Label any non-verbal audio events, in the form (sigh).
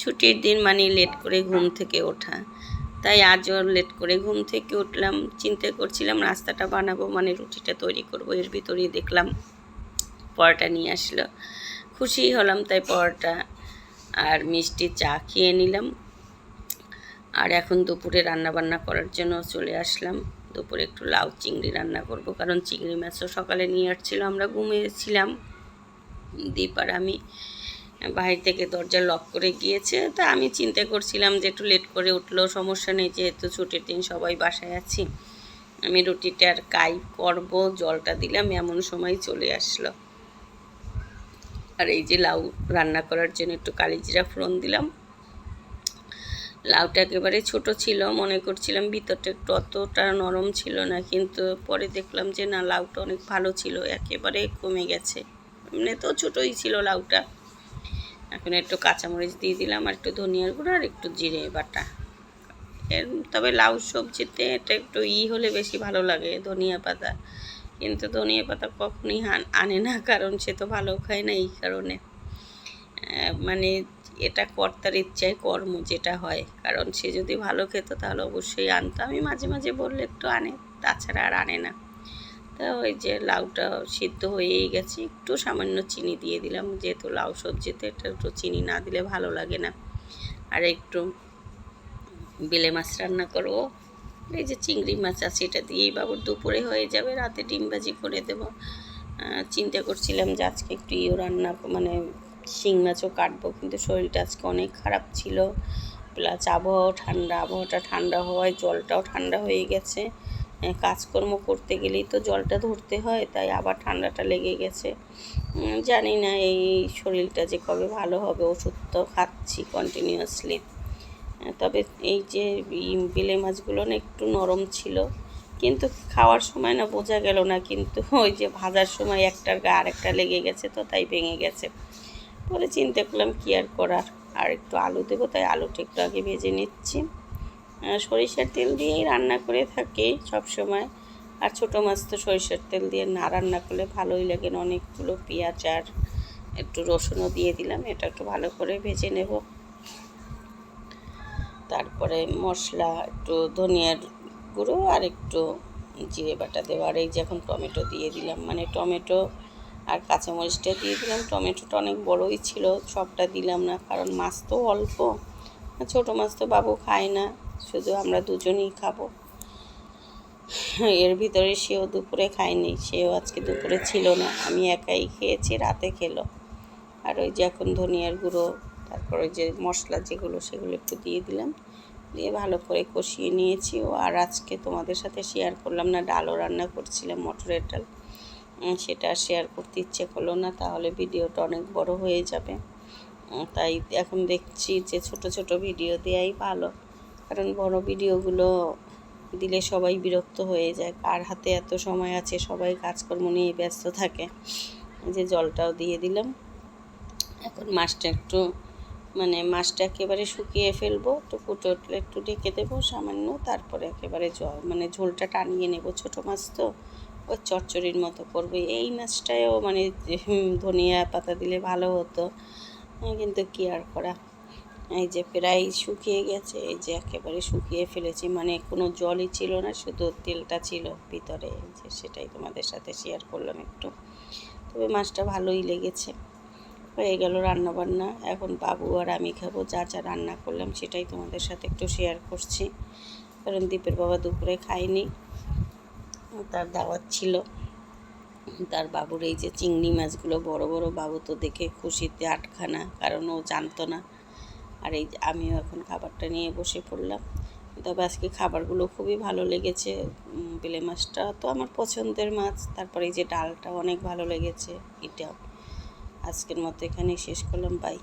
ছুটির দিন মানে লেট করে ঘুম থেকে ওঠা। তাই আজও লেট করে ঘুম থেকে উঠলাম, চিন্তা করছিলাম রাস্তাটা বানাবো মানে রুটিটা তৈরি করব, এর ভিতরেই দেখলাম পরোটা নিয়ে আসলো। খুশি হলাম তাই পরোটা আর মিষ্টি চা খেয়ে নিলাম। আর এখন দুপুরে রান্না বান্না করার জন্য চলে আসলাম। দুপুরে একটু লাউ চিংড়ি রান্না করব, কারণ চিংড়ি মাছও সকালে নিয়ে আসছিল, আমরা ঘুমিয়েছিলাম। দীপ আর আমি বাহির থেকে দরজা লক করে গিয়েছে। তা আমি চিন্তা করছিলাম যে একটু লেট করে উঠলেও সমস্যা নেই যেহেতু ছুটির দিন সবাই বাসায় আছি। আমি রুটিটা আর কাই করব, জলটা দিলাম, এমন সময় চলে আসলো। আর এই যে লাউ রান্না করার জন্য একটু কালিজিরা ফোড়ন দিলাম। লাউটা একেবারে ছোট ছিল, মনে করছিলাম ভিতরটা একটু অতটা নরম ছিল না, কিন্তু পরে দেখলাম যে না, লাউটা অনেক ভালো ছিল, একেবারে কমে গেছে। এমনি তো ছোটোই ছিল লাউটা। এখন একটু কাঁচামরিচ দিয়ে দিলাম, আর একটু ধনিয়ার গুঁড়ো আর একটু জিরে বাটা। এর তবে লাউ সবজিতে এটা একটু ই হলে বেশি ভালো লাগে, ধনিয়া পাতা। কিন্তু ধনিয়া পাতা কখনই আনে না, কারণ সে তো ভালো খায় না এই কারণে। মানে এটা কর্তার ইচ্ছায় কর্ম যেটা হয়, কারণ সে যদি ভালো খেত তাহলে অবশ্যই আনতো। আমি মাঝে মাঝে বললে একটু আনে, তাছাড়া আর আনে না। তা ওই যে লাউটা সিদ্ধ হয়েই গেছে। একটু সামান্য চিনি দিয়ে দিলাম, যেহেতু লাউ সবজিতে এটা একটু চিনি না দিলে ভালো লাগে না। আর একটু বেলে মাছ রান্না করব। এই যে চিংড়ি মাছ আছে, এটা দিয়েই বাবুর দুপুরে হয়ে যাবে, রাতে ডিম ভাজি করে দেবো। চিন্তা করছিলাম যে আজকে একটু ইয়ে রান্না মানে শিং মাছও কাটবো, কিন্তু শরীরটা আজকে অনেক খারাপ ছিল। প্লাস আবহাওয়াও ঠান্ডা, আবহাওয়াটা ঠান্ডা হওয়ায় জলটাও ঠান্ডা হয়ে গেছে। কাজকর্ম করতে গেলেই তো জলটা ধরতে হয়, তাই আবার ঠান্ডাটা লেগে গেছে। জানি না এই শরীরটা যে কবে ভালো হবে, ওষুধ তো খাচ্ছি কন্টিনিউয়াসলি তবে এই যে বেলে মাছগুলো না একটু নরম ছিল, কিন্তু খাওয়ার সময় না বোঝা গেল না, কিন্তু (laughs) ওই যে ভাজার সময় একটার গা আরেকটা লেগে গেছে তো, তাই ভেঙে গেছে। পরে চিন্তা করলাম কি আর করার, আর একটু আলু দেবো, তাই আলুটা একটু আগে ভেজে নিচ্ছি। সরিষার তেল দিয়েই রান্না করে থাকি সব সময়। আর ছোটো মাছ তো সরিষার তেল দিয়ে না রান্না করলে ভালোই লাগে অনেকগুলো পেঁয়াজ আর একটু রসুনও দিয়ে দিলাম, এটা একটু ভালো করে ভেজে নেব। তারপরে মশলা, একটু ধনিয়ার গুঁড়ো আর একটু জিরে বাটা দেবো। আর এই যে এখন টমেটো দিয়ে দিলাম মানে টমেটো আর কাঁচামরিচটা দিয়ে দিলাম। টমেটোটা অনেক বড়ই ছিল, সবটা দিলাম না, কারণ মাছ তো অল্প। ছোটো মাছ তো বাবু খায় না। শুধু আমরা দুজনেই খাব। এর ভিতরে সেও দুপুরে খায়নি, সেও আজকে দুপুরে ছিল না। আমি একাই খেয়েছি, রাতে খেলো। আর ওই যে এখন ধনিয়ার গুঁড়ো, তারপর ওই যে মশলা যেগুলো, সেগুলো একটু দিয়ে দিলাম। দিয়ে ভালো করে কষিয়ে নিয়েছি। ও আর আজকে তোমাদের সাথে শেয়ার করলাম না, ডালও রান্না করছিলাম, মটরের ডাল। সেটা শেয়ার করতে ইচ্ছে করল না, তাহলে ভিডিওটা অনেক বড় হয়ে যাবে। তাই এখন দেখছি যে ছোট ছোট ভিডিও দেওয়াই ভালো। কারণ বড় ভিডিওগুলো দিলে সবাই বিরক্ত হয়ে যায়। কার হাতে এত সময় আছে? সবাই কাজকর্ম নিয়ে ব্যস্ত থাকে। যে জলটাও দিয়ে দিলাম। এখন মাছটা একটু মানে মাছটা একেবারে শুকিয়ে ফেলব। একটু ফুটে উঠলে একটু ঢেকে দেবো সামান্য। তারপরে একেবারে জল মানে ঝোলটা টানিয়ে নেব। ছোটো মাছ তো ওই চচ্চড়ির মতো করব। এই মাছটায়ও মানে ধনিয়া পাতা দিলে ভালো হতো। কিন্তু কি আর করা? এই যে প্রায় শুকিয়ে গেছে, এই যে একেবারে শুকিয়ে ফেলেছি মানে কোনো জলই ছিল না, শুধু তেলটা ছিল ভিতরে যে সেটাই তোমাদের সাথে শেয়ার করলাম একটু। তবে মাছটা ভালোই লেগেছে। হয়ে গেল রান্না বান্না এখন বাবু আর আমি খাব, যা যা রান্না করলাম সেটাই তোমাদের সাথে একটু শেয়ার করছি। কারণ দীপের বাবা দুপুরে খায়নি, তার দাওয়াত ছিল। তার বাবুর এই যে চিংড়ি মাছগুলো বড় বড়, বাবু তো দেখে খুশিতে আটখানা, কারণ ও জানতো না আর এই আমিও এখন খাবারটা নিয়ে বসে পড়লাম। তবে আজকে খাবারগুলো খুবই ভালো লেগেছে। বেলে মাছটা তো আমার পছন্দের মাছ। তারপরে এই যে ডালটা অনেক ভালো লেগেছে। এটাও। আজকের মতো এখানে শেষ করলাম। বাই